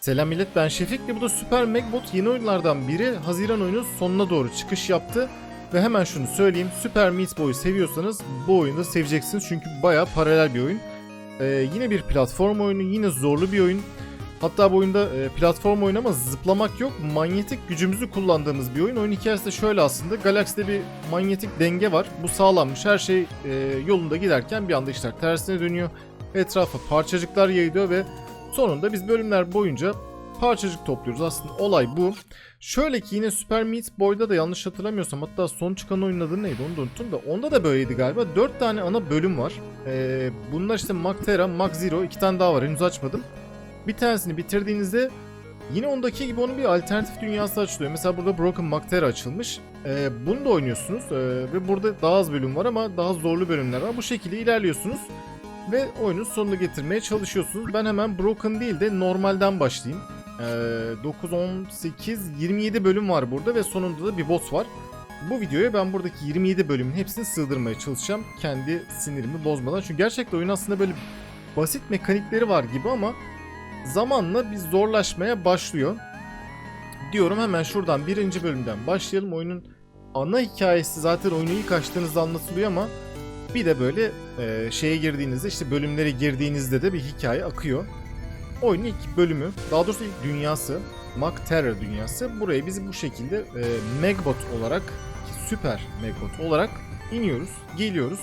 Selam millet ben Şefik ve bu da Super Megbot yeni oyunlardan biri Haziran oyunu sonuna doğru çıkış yaptı. Ve hemen şunu söyleyeyim Super Meat Boy'u seviyorsanız bu oyunu da seveceksiniz çünkü baya paralel bir oyun. Ee, yine bir platform oyunu yine zorlu bir oyun. Hatta bu oyunda e, platform oyunu ama zıplamak yok. Manyetik gücümüzü kullandığımız bir oyun. Oyun hikayesi de şöyle aslında. Galakside bir manyetik denge var. Bu sağlanmış. Her şey e, yolunda giderken bir anda işler tersine dönüyor. Etrafa parçacıklar yayılıyor ve sonunda biz bölümler boyunca parçacık topluyoruz. Aslında olay bu. Şöyle ki yine Super Meat Boy'da da yanlış hatırlamıyorsam hatta son çıkan oyunun adı neydi onu da unuttum da onda da böyleydi galiba. 4 tane ana bölüm var. Ee, bunlar işte Mag Terra, Mag Zero iki tane daha var henüz açmadım. Bir tanesini bitirdiğinizde yine ondaki gibi onun bir alternatif dünyası açılıyor. Mesela burada Broken Mag Terra açılmış. Ee, bunu da oynuyorsunuz ee, ve burada daha az bölüm var ama daha zorlu bölümler var. Bu şekilde ilerliyorsunuz ve oyunun sonunu getirmeye çalışıyorsunuz. Ben hemen Broken değil de normalden başlayayım. Ee, 9, 18, 27 bölüm var burada ve sonunda da bir boss var. Bu videoya ben buradaki 27 bölümün hepsini sığdırmaya çalışacağım. Kendi sinirimi bozmadan. Çünkü gerçekten oyun aslında böyle basit mekanikleri var gibi ama zamanla bir zorlaşmaya başlıyor. Diyorum hemen şuradan birinci bölümden başlayalım. Oyunun ana hikayesi zaten oyunu ilk açtığınızda anlatılıyor ama bir de böyle e, şeye girdiğinizde işte bölümlere girdiğinizde de bir hikaye akıyor. Oyunun ilk bölümü, daha doğrusu ilk dünyası, Mag Terror dünyası. Buraya biz bu şekilde e, Megbot olarak, süper Megbot olarak iniyoruz, geliyoruz.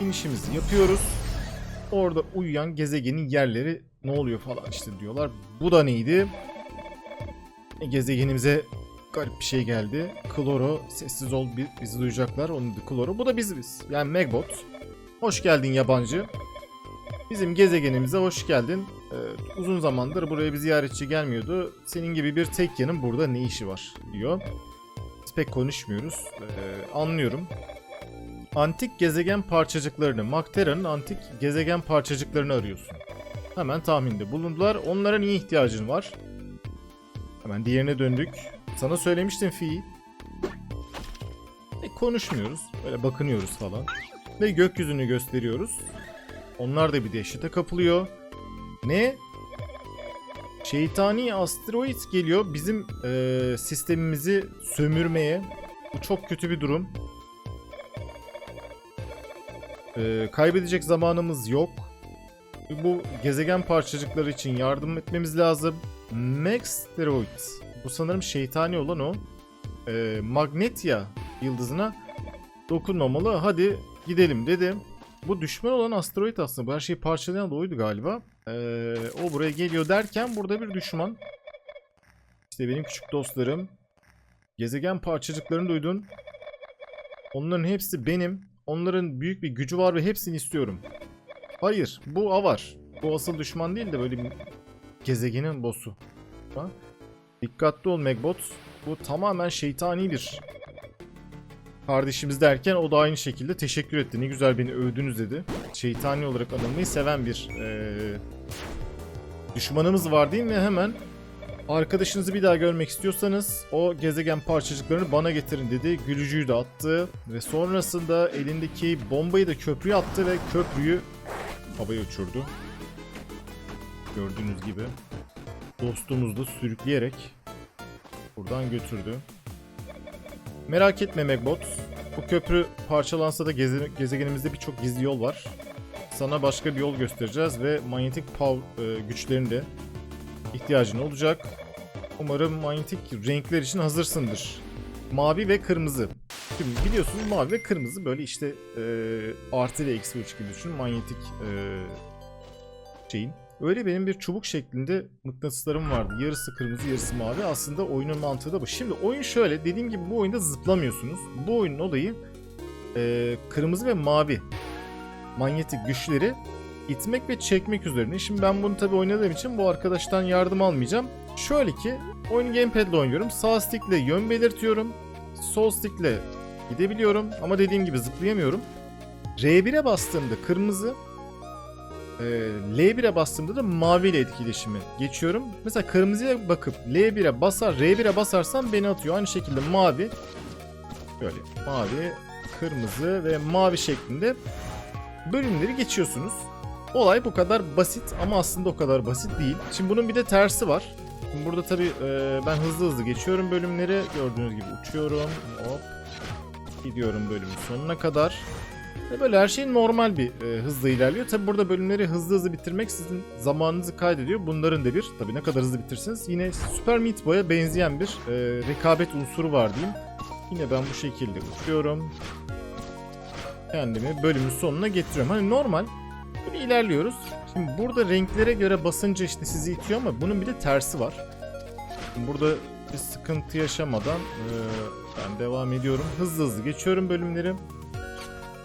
İnişimizi yapıyoruz. Orada uyuyan gezegenin yerleri ne oluyor falan işte diyorlar. Bu da neydi? E, Gezegenimize garip bir şey geldi. Kloro sessiz ol bi- bizi duyacaklar. Onun da Kloro. Bu da biz biz. Yani Megbot. Hoş geldin yabancı. Bizim gezegenimize hoş geldin. Ee, uzun zamandır buraya bir ziyaretçi gelmiyordu. Senin gibi bir tek yanın burada ne işi var diyor. Biz pek konuşmuyoruz. Ee, anlıyorum. Antik gezegen parçacıklarını, Maktera'nın antik gezegen parçacıklarını arıyorsun. Hemen tahminde bulundular. Onlara niye ihtiyacın var? Hemen diğerine döndük. Sana söylemiştim Fi. E, konuşmuyoruz. Böyle bakınıyoruz falan. Ve gökyüzünü gösteriyoruz. Onlar da bir dehşete kapılıyor. Ne? Şeytani asteroid geliyor bizim e, sistemimizi sömürmeye. Bu çok kötü bir durum. E, kaybedecek zamanımız yok. Bu gezegen parçacıkları için yardım etmemiz lazım. Maxteroid. Bu sanırım şeytani olan o. E, Magnetia yıldızına dokunmamalı. Hadi gidelim dedi. Bu düşman olan asteroid aslında. Bu her şeyi parçalayan da oydu galiba. Ee, o buraya geliyor derken burada bir düşman. İşte benim küçük dostlarım. Gezegen parçacıklarını duydun. Onların hepsi benim. Onların büyük bir gücü var ve hepsini istiyorum. Hayır, bu Avar. Bu asıl düşman değil de böyle gezegenin boss'u. Dikkatli ol Megbot. Bu tamamen şeytani bir kardeşimiz derken o da aynı şekilde teşekkür etti. Ne güzel beni övdünüz dedi. Şeytani olarak anılmayı seven bir eee, düşmanımız var değil mi? Hemen arkadaşınızı bir daha görmek istiyorsanız o gezegen parçacıklarını bana getirin dedi. Gülücüğü de attı ve sonrasında elindeki bombayı da köprüye attı ve köprüyü havaya uçurdu. Gördüğünüz gibi dostumuz da sürükleyerek buradan götürdü. Merak etme Megbot. Bu köprü parçalansa da geze- gezegenimizde birçok gizli yol var. Sana başka bir yol göstereceğiz ve manyetik power e, güçlerinin de ihtiyacın olacak. Umarım manyetik renkler için hazırsındır. Mavi ve kırmızı. Şimdi biliyorsunuz mavi ve kırmızı böyle işte e, artı ve eksi uç gibi düşün. Manyetik e, şeyin. Öyle benim bir çubuk şeklinde mıknatıslarım vardı. Yarısı kırmızı, yarısı mavi. Aslında oyunun mantığı da bu. Şimdi oyun şöyle. Dediğim gibi bu oyunda zıplamıyorsunuz. Bu oyunun olayı e, kırmızı ve mavi manyetik güçleri itmek ve çekmek üzerine. Şimdi ben bunu tabii oynadığım için bu arkadaştan yardım almayacağım. Şöyle ki oyunu gamepad ile oynuyorum. Sağ stickle yön belirtiyorum. Sol stickle gidebiliyorum. Ama dediğim gibi zıplayamıyorum. R1'e bastığımda kırmızı, ee, L1'e bastığımda da mavi ile etkileşimi geçiyorum. Mesela kırmızıya bakıp L1'e basar, R1'e basarsam beni atıyor. Aynı şekilde mavi, böyle mavi, kırmızı ve mavi şeklinde bölümleri geçiyorsunuz. Olay bu kadar basit ama aslında o kadar basit değil. Şimdi bunun bir de tersi var. Şimdi burada tabii e, ben hızlı hızlı geçiyorum bölümleri. Gördüğünüz gibi uçuyorum. Hop. Gidiyorum bölümün sonuna kadar. Böyle her şey normal bir e, hızla ilerliyor. Tabii burada bölümleri hızlı hızlı bitirmek sizin zamanınızı kaydediyor. Bunların da bir, tabii ne kadar hızlı bitirsiniz. Yine Super Meat Boy'a benzeyen bir e, rekabet unsuru var diyeyim. Yine ben bu şekilde uçuyorum. Kendimi bölümün sonuna getiriyorum. Hani normal Böyle ilerliyoruz. Şimdi burada renklere göre basınca işte sizi itiyor ama bunun bir de tersi var. Şimdi burada bir sıkıntı yaşamadan e, ben devam ediyorum. Hızlı hızlı geçiyorum bölümleri.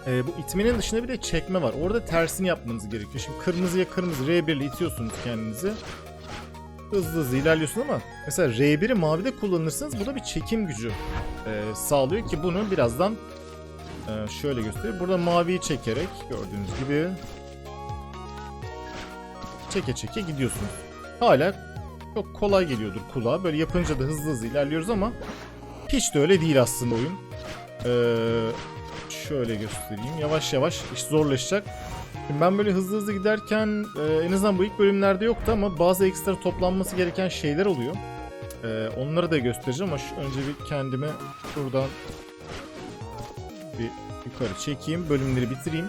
E, bu itmenin dışında bir de çekme var. Orada tersini yapmanız gerekiyor. Şimdi kırmızıya kırmızı R1 ile itiyorsunuz kendinizi. Hızlı hızlı ilerliyorsun ama mesela R1'i mavide kullanırsanız bu da bir çekim gücü e, sağlıyor ki bunu birazdan e, şöyle göstereyim. Burada maviyi çekerek gördüğünüz gibi çeke çeke gidiyorsunuz. Hala çok kolay geliyordur kulağa. Böyle yapınca da hızlı hızlı ilerliyoruz ama hiç de öyle değil aslında oyun. Ee, şöyle göstereyim. Yavaş yavaş iş zorlaşacak. Şimdi ben böyle hızlı hızlı giderken e, en azından bu ilk bölümlerde yoktu ama bazı ekstra toplanması gereken şeyler oluyor. Ee, onları da göstereceğim ama şu, önce bir kendime şuradan bir yukarı çekeyim. Bölümleri bitireyim.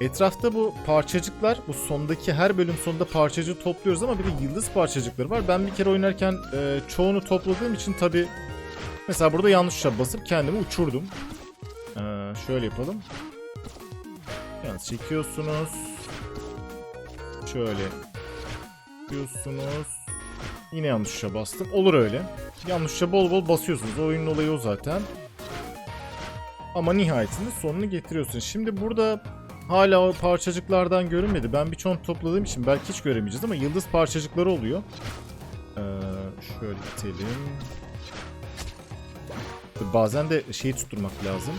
Etrafta bu parçacıklar, bu sondaki her bölüm sonunda parçacığı topluyoruz ama bir de yıldız parçacıkları var. Ben bir kere oynarken e, çoğunu topladığım için tabi mesela burada yanlış basıp kendimi uçurdum. Ee, şöyle yapalım. Yalnız çekiyorsunuz. Şöyle yapıyorsunuz. Yine yanlış tuşa bastım. Olur öyle. Yanlış tuşa bol bol basıyorsunuz. O oyunun olayı o zaten. Ama nihayetinde sonunu getiriyorsunuz. Şimdi burada hala o parçacıklardan görünmedi. Ben bir çont topladığım için belki hiç göremeyeceğiz ama yıldız parçacıkları oluyor. Ee, şöyle itelim. Bazen de şeyi tutturmak lazım.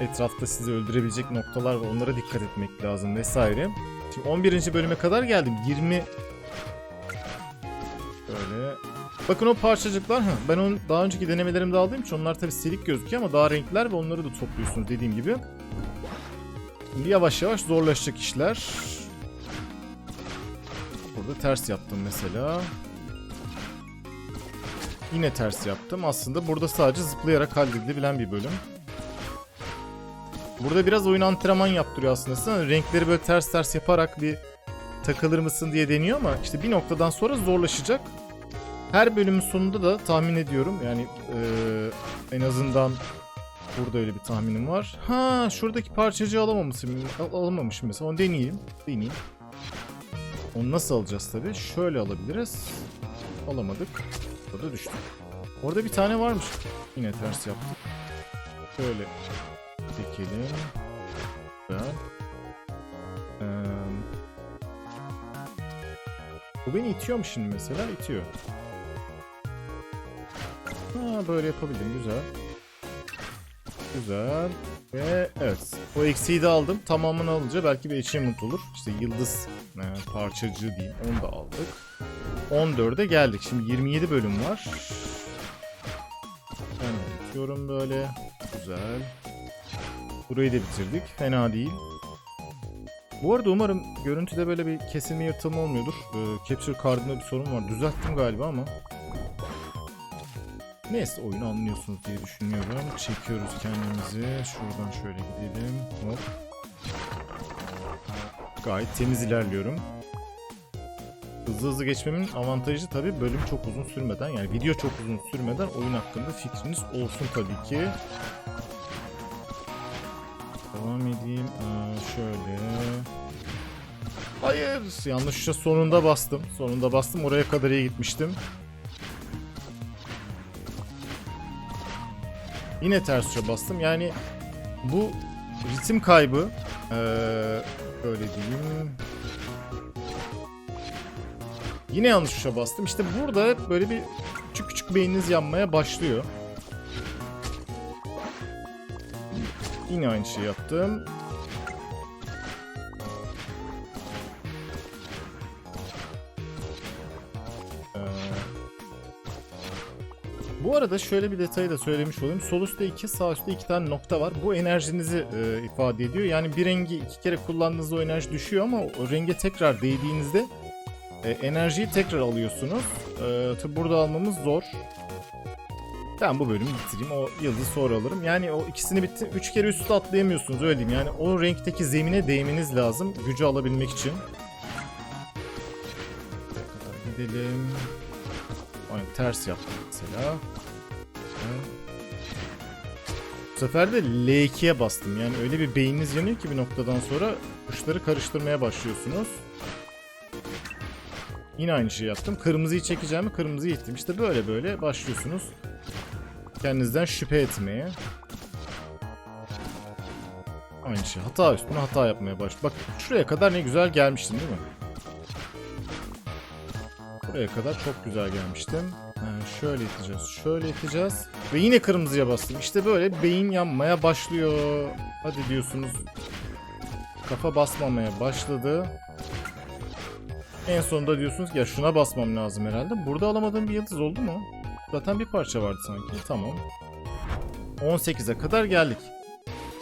Ee, etrafta sizi öldürebilecek noktalar var. Onlara dikkat etmek lazım vesaire. Şimdi 11. bölüme kadar geldim. 20 Böyle Bakın o parçacıklar, ben onu daha önceki denemelerimde aldığım için onlar tabi silik gözüküyor ama daha renkler ve onları da topluyorsunuz dediğim gibi. Yavaş yavaş zorlaşacak işler. Burada ters yaptım mesela. Yine ters yaptım. Aslında burada sadece zıplayarak halledilebilen bir bölüm. Burada biraz oyun antrenman yaptırıyor aslında. Renkleri böyle ters ters yaparak bir takılır mısın diye deniyor ama işte bir noktadan sonra zorlaşacak. Her bölümün sonunda da tahmin ediyorum yani eee, en azından burada öyle bir tahminim var. Ha şuradaki parçacığı alamamışım, al- alamamışım mesela onu deneyeyim. Deneyeyim. Onu nasıl alacağız tabi? Şöyle alabiliriz. Alamadık. Burada düştü. Orada bir tane varmış. Yine ters yaptık. Şöyle çekelim. Güzel. Eee, bu beni itiyor mu şimdi mesela? İtiyor. Ha böyle yapabildim güzel. Güzel. Ve evet. O eksiği de aldım. Tamamını alınca belki bir achievement olur. İşte yıldız e, parçacığı diyeyim. Onu da aldık. 14'e geldik. Şimdi 27 bölüm var. Ben bitiyorum böyle. Güzel. Burayı da bitirdik. Fena değil. Bu arada umarım görüntüde böyle bir kesilme yırtılma olmuyordur. Ee, Capture Card'ında bir sorun var. Düzelttim galiba ama. Neyse oyunu anlıyorsunuz diye düşünüyorum. Çekiyoruz kendimizi. Şuradan şöyle gidelim. Hop. Gayet temiz ilerliyorum. Hızlı hızlı geçmemin avantajı tabii bölüm çok uzun sürmeden yani video çok uzun sürmeden oyun hakkında fikriniz olsun tabii ki. Devam edeyim. Ee, şöyle. Hayır. Yanlışlıkla sonunda bastım. Sonunda bastım. Oraya kadar iyi gitmiştim. Yine ters tuşa bastım. Yani bu ritim kaybı ee, böyle diyeyim. Yine yanlış tuşa bastım. İşte burada hep böyle bir küçük küçük beyniniz yanmaya başlıyor. Yine aynı şeyi yaptım. Arada şöyle bir detayı da söylemiş olayım. Sol üstte 2, sağ üstte 2 tane nokta var. Bu enerjinizi e, ifade ediyor. Yani bir rengi iki kere kullandığınızda o enerji düşüyor ama o renge tekrar değdiğinizde e, enerjiyi tekrar alıyorsunuz. E, tabi burada almamız zor. Ben bu bölümü bitireyim. O yıldızı sonra alırım. Yani o ikisini bitti. Üç kere üst üste atlayamıyorsunuz öyle diyeyim. Yani o renkteki zemine değmeniz lazım. Gücü alabilmek için. Gidelim. Aynen ters yaptım mesela. Bu sefer de L2'ye bastım. Yani öyle bir beyniniz yanıyor ki bir noktadan sonra tuşları karıştırmaya başlıyorsunuz. Yine aynı şeyi yaptım. Kırmızıyı çekeceğimi kırmızıyı ittim. İşte böyle böyle başlıyorsunuz. Kendinizden şüphe etmeye. Aynı şey. Hata üstüne hata yapmaya baş. Bak şuraya kadar ne güzel gelmiştim değil mi? Buraya kadar çok güzel gelmiştim. Ha, şöyle iteceğiz, şöyle iteceğiz. Ve yine kırmızıya bastım. İşte böyle beyin yanmaya başlıyor. Hadi diyorsunuz. Kafa basmamaya başladı. En sonunda diyorsunuz ya şuna basmam lazım herhalde. Burada alamadığım bir yıldız oldu mu? Zaten bir parça vardı sanki. Tamam. 18'e kadar geldik.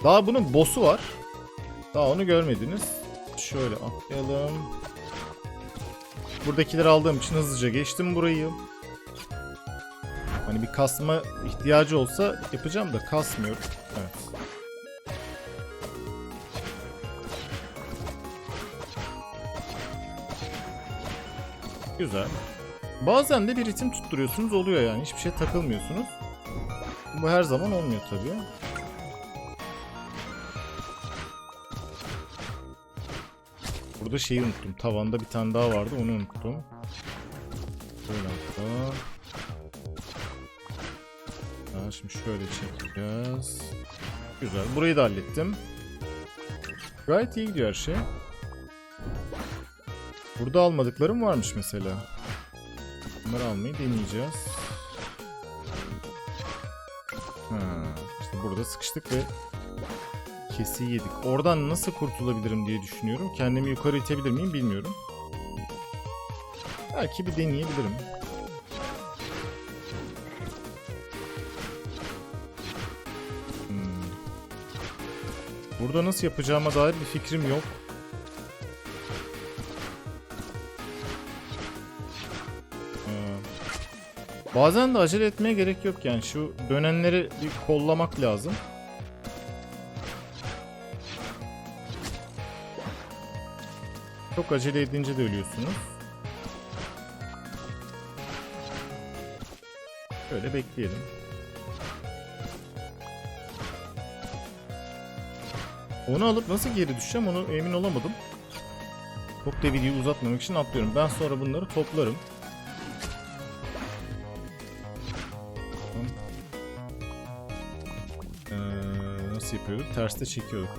Daha bunun boss'u var. Daha onu görmediniz. Şöyle atlayalım. Buradakileri aldığım için hızlıca geçtim burayı. Hani bir kasma ihtiyacı olsa yapacağım da kasmıyorum. Evet. Güzel. Bazen de bir ritim tutturuyorsunuz oluyor yani hiçbir şey takılmıyorsunuz. Bu her zaman olmuyor tabii. Burada şeyi unuttum. Tavanda bir tane daha vardı onu unuttum. Böyle hatta. Ha, şimdi şöyle çekeceğiz. Güzel. Burayı da hallettim. Gayet iyi gidiyor her şey. Burada almadıklarım varmış mesela. Bunları almayı deneyeceğiz. Ha, işte burada sıkıştık ve kesi yedik. Oradan nasıl kurtulabilirim diye düşünüyorum. Kendimi yukarı itebilir miyim bilmiyorum. Belki bir deneyebilirim. Hmm. Burada nasıl yapacağıma dair bir fikrim yok. Ee, Bazen de acele etmeye gerek yok yani şu dönenleri bir kollamak lazım. Çok acele edince de ölüyorsunuz. Böyle bekleyelim. Onu alıp nasıl geri düşeceğim onu emin olamadım. Çok da videoyu uzatmamak için atlıyorum. Ben sonra bunları toplarım. Ee, nasıl yapıyorduk? Terste çekiyorduk.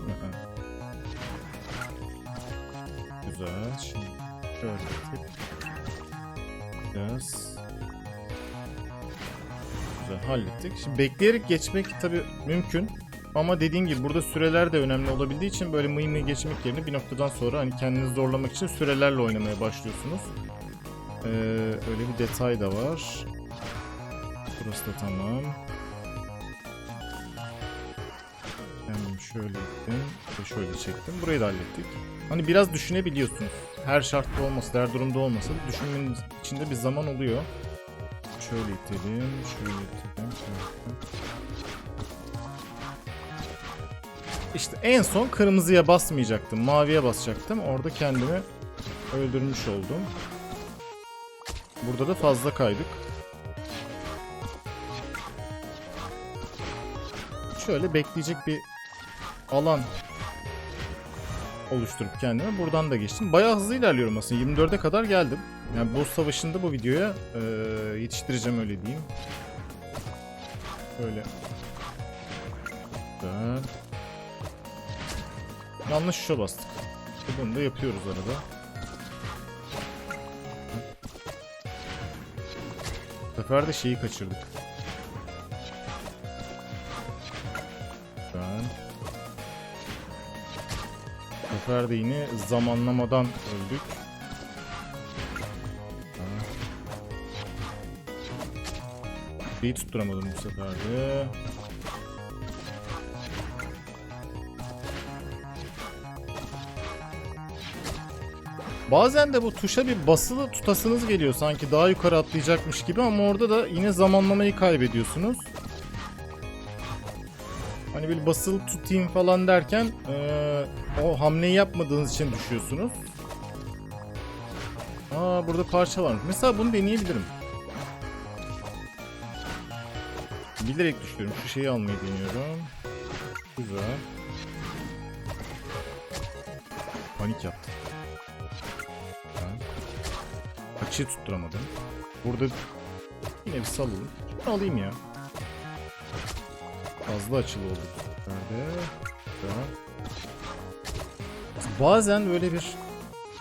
Güzel. Şimdi şöyle tek. Biraz. Güzel hallettik. Şimdi bekleyerek geçmek tabi mümkün. Ama dediğim gibi burada süreler de önemli olabildiği için böyle mıy mıy geçmek yerine bir noktadan sonra hani kendinizi zorlamak için sürelerle oynamaya başlıyorsunuz. Ee, öyle bir detay da var. Burası da tamam. Kendim şöyle ve şöyle çektim. Burayı da hallettik. Hani biraz düşünebiliyorsunuz. Her şartta olmasa, her durumda olmasa düşünmenin içinde bir zaman oluyor. Şöyle itelim, şöyle itelim, şöyle itelim. İşte en son kırmızıya basmayacaktım. Maviye basacaktım. Orada kendimi öldürmüş oldum. Burada da fazla kaydık. Şöyle bekleyecek bir alan oluşturup kendime buradan da geçtim. Bayağı hızlı ilerliyorum aslında. 24'e kadar geldim. Yani boss savaşında bu videoya e, yetiştireceğim öyle diyeyim. Böyle. Güzel. Yanlış tuşa bastık. Bunu da yapıyoruz arada. Bu sefer de şeyi kaçırdık. Sefer de yine zamanlamadan öldük. Şeyi tutturamadım bu sefer de. Bazen de bu tuşa bir basılı tutasınız geliyor sanki daha yukarı atlayacakmış gibi ama orada da yine zamanlamayı kaybediyorsunuz. Hani böyle basılı tutayım falan derken eee, o hamleyi yapmadığınız için düşüyorsunuz. Aa burada parça varmış. Mesela bunu deneyebilirim. Bilerek düşüyorum. Şu şeyi almayı deniyorum. Güzel. Panik yaptım. Açıyı tutturamadım. Burada yine bir salalım. Şunu alayım ya. Fazla açılı oldu. Böyle. Güzel. Bazen böyle bir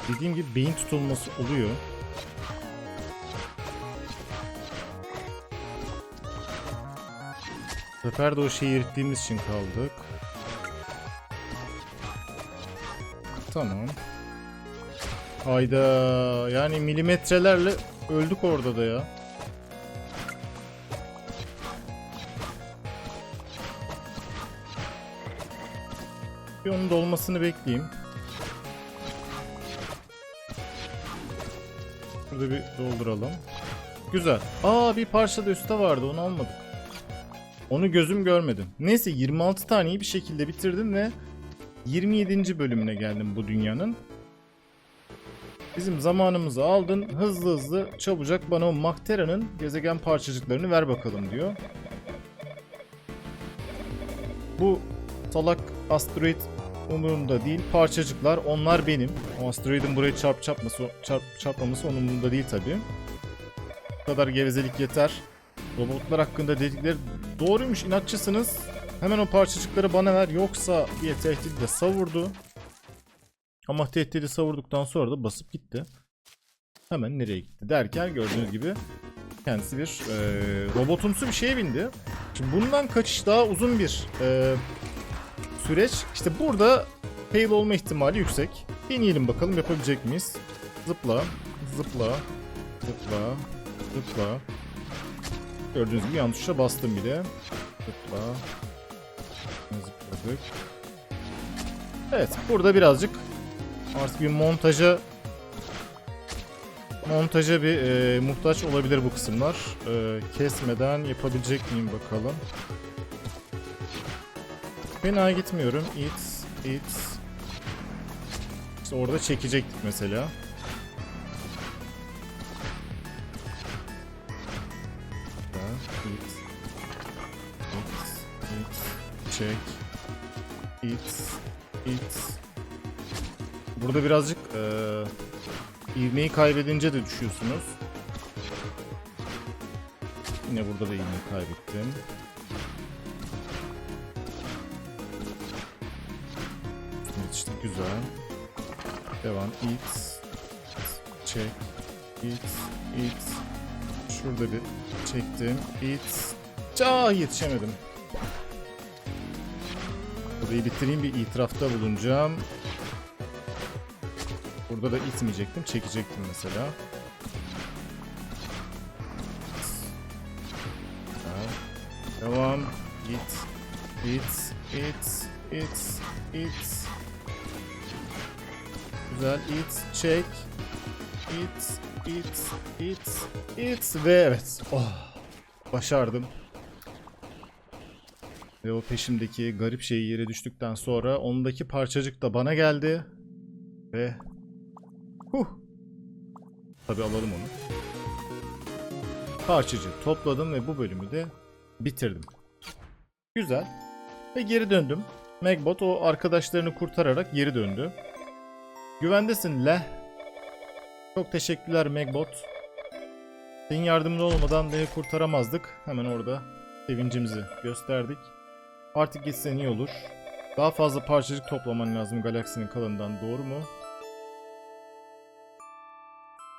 dediğim gibi beyin tutulması oluyor. Bu sefer de o şeyi erittiğimiz için kaldık. Tamam. Hayda yani milimetrelerle öldük orada da ya. Bir onun dolmasını bekleyeyim. Burada bir dolduralım. Güzel. Aa bir parça da üstte vardı onu almadık. Onu gözüm görmedim. Neyse 26 taneyi bir şekilde bitirdim ve 27. bölümüne geldim bu dünyanın. Bizim zamanımızı aldın. Hızlı hızlı çabucak bana o Maktera'nın gezegen parçacıklarını ver bakalım diyor. Bu salak asteroid umurumda değil. Parçacıklar onlar benim. O asteroidin buraya çarp çarpması, çarp, çarpmaması onun umurumda değil tabii. Bu kadar gevezelik yeter. Robotlar hakkında dedikleri doğruymuş inatçısınız. Hemen o parçacıkları bana ver yoksa diye tehditle savurdu. Ama tehdidi savurduktan sonra da basıp gitti. Hemen nereye gitti derken gördüğünüz gibi kendisi bir e, robotumsu bir şeye bindi. Şimdi bundan kaçış daha uzun bir e, süreç. İşte burada fail olma ihtimali yüksek. Deneyelim bakalım yapabilecek miyiz? Zıpla, zıpla, zıpla, zıpla. Gördüğünüz gibi yan tuşa bastım bile. Zıpla. Zıpladık. Evet burada birazcık artık bir montaja montaja bir e, muhtaç olabilir bu kısımlar. E, kesmeden yapabilecek miyim bakalım. Fena gitmiyorum. It, it. İşte orada çekecektik mesela. It, it, it, çek. It, it. Burada birazcık eee ivmeyi kaybedince de düşüyorsunuz. Yine burada da ivmeyi kaybettim. İşte güzel. Devam. It. Çek. It. It. Şurada bir çektim. It. Aa yetişemedim. Burayı bitireyim bir itirafta bulunacağım. Burada da itmeyecektim, çekecektim mesela. Devam. It. It. It. It. It. Güzel. It. Çek. It. It. It. It. Ve evet. Oh. Başardım. Ve o peşimdeki garip şey yere düştükten sonra ondaki parçacık da bana geldi. Ve Huh. Tabi alalım onu. Parçacı topladım ve bu bölümü de bitirdim. Güzel. Ve geri döndüm. Megbot o arkadaşlarını kurtararak geri döndü. Güvendesin Leh. Çok teşekkürler Megbot. Senin yardımın olmadan Leh'i kurtaramazdık. Hemen orada sevincimizi gösterdik. Artık gitsen iyi olur. Daha fazla parçacık toplaman lazım galaksinin kalanından doğru mu?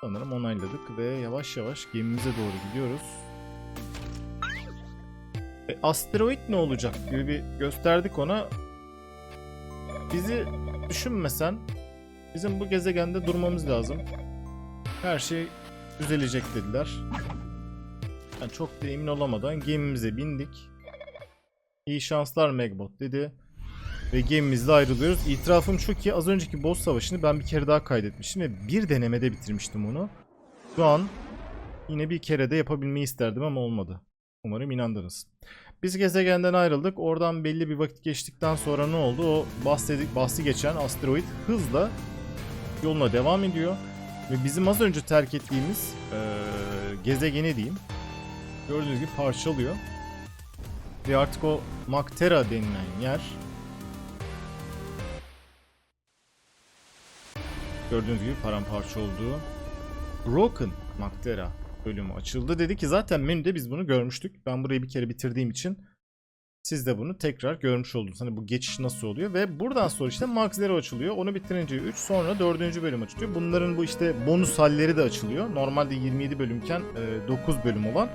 Sanırım onayladık ve yavaş yavaş gemimize doğru gidiyoruz. E, asteroid ne olacak gibi bir gösterdik ona. Bizi düşünmesen bizim bu gezegende durmamız lazım. Her şey düzelecek dediler. Yani çok da emin olamadan gemimize bindik. İyi şanslar Megbot dedi. Ve gemimizle ayrılıyoruz. İtirafım şu ki az önceki boss savaşını ben bir kere daha kaydetmiştim ve bir denemede bitirmiştim onu. Şu an yine bir kere de yapabilmeyi isterdim ama olmadı. Umarım inandınız. Biz gezegenden ayrıldık. Oradan belli bir vakit geçtikten sonra ne oldu? O bahsedik, bahsi geçen asteroid hızla yoluna devam ediyor. Ve bizim az önce terk ettiğimiz eee, gezegeni diyeyim. Gördüğünüz gibi parçalıyor. Ve artık o Maktera denilen yer gördüğünüz gibi paramparça olduğu Broken Maktera bölümü açıldı. Dedi ki zaten menüde biz bunu görmüştük. Ben burayı bir kere bitirdiğim için siz de bunu tekrar görmüş oldunuz. Hani bu geçiş nasıl oluyor ve buradan sonra işte Mark Zero açılıyor. Onu bitirince 3 sonra 4. bölüm açılıyor. Bunların bu işte bonus halleri de açılıyor. Normalde 27 bölümken e, 9 bölüm olan.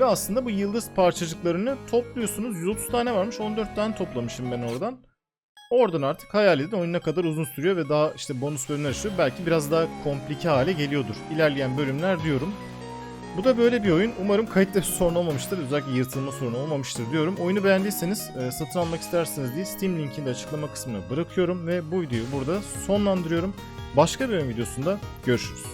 Ve aslında bu yıldız parçacıklarını topluyorsunuz. 130 tane varmış. 14 tane toplamışım ben oradan. Oradan artık hayal edin oyun ne kadar uzun sürüyor ve daha işte bonus bölümler açılıyor. Belki biraz daha komplike hale geliyordur. İlerleyen bölümler diyorum. Bu da böyle bir oyun. Umarım kayıtta bir sorun olmamıştır. Özellikle yırtılma sorunu olmamıştır diyorum. Oyunu beğendiyseniz e, satın almak isterseniz diye Steam linkini de açıklama kısmına bırakıyorum. Ve bu videoyu burada sonlandırıyorum. Başka bir oyun videosunda görüşürüz.